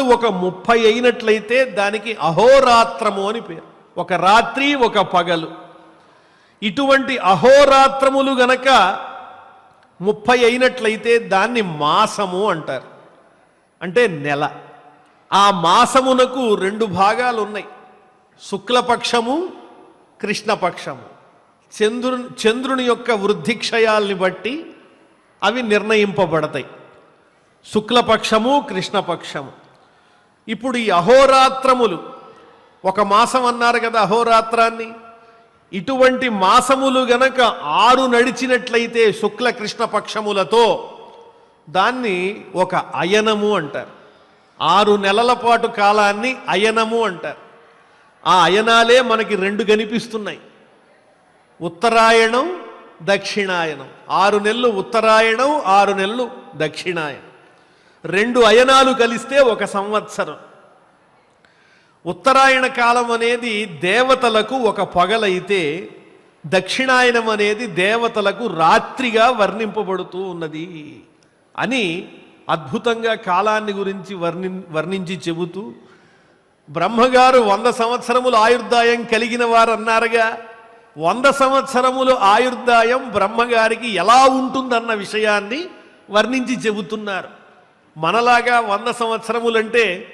ఒక ముప్పై అయినట్లయితే దానికి అహోరాత్రము అని పేరు. ఒక రాత్రి ఒక పగలు. ఇటువంటి అహోరాత్రములు గనక ముప్పై అయినట్లయితే దాన్ని మాసము అంటారు. అంటే నెల. ఆ మాసమునకు రెండు భాగాలు ఉన్నాయి శుక్లపక్షము కృష్ణపక్షము. చంద్రు చంద్రుని యొక్క వృద్ధి క్షయాల్ని బట్టి అవి నిర్ణయింపబడతాయి. శుక్లపక్షము కృష్ణపక్షము. ఇప్పుడు ఈ అహోరాత్రములు. ఒక మాసం అన్నారు కదా అహోరాత్రాన్ని. ఇటువంటి మాసములు గనక ఆరు నడిచినట్లయితే శుక్ల కృష్ణ పక్షములతో దాన్ని ఒక అయనము అంటారు. ఆరు నెలల పాటు కాలాన్ని అయనము అంటారు. ఆ అయనాలే మనకి రెండు కనిపిస్తున్నాయి. ఉత్తరాయణం దక్షిణాయనం. ఆరు నెలలు ఉత్తరాయణం ఆరు నెలలు దక్షిణాయనం. రెండు అయనాలు కలిస్తే ఒక సంవత్సరం. ఉత్తరాయణ కాలం అనేది దేవతలకు ఒక పగలైతే దక్షిణాయనం అనేది దేవతలకు రాత్రిగా వర్ణింపబడుతూ ఉన్నది అని అద్భుతంగా కాలాన్ని గురించి వర్ణి వర్ణించి చెబుతూ బ్రహ్మగారు వంద సంవత్సరములు ఆయుర్దాయం కలిగిన వారు అన్నారుగా వంద సంవత్సరములు ఆయుర్దాయం బ్రహ్మగారికి ఎలా ఉంటుందన్న విషయాన్ని వర్ణించి చెబుతున్నారు. మనలాగా వంద సంవత్సరములంటే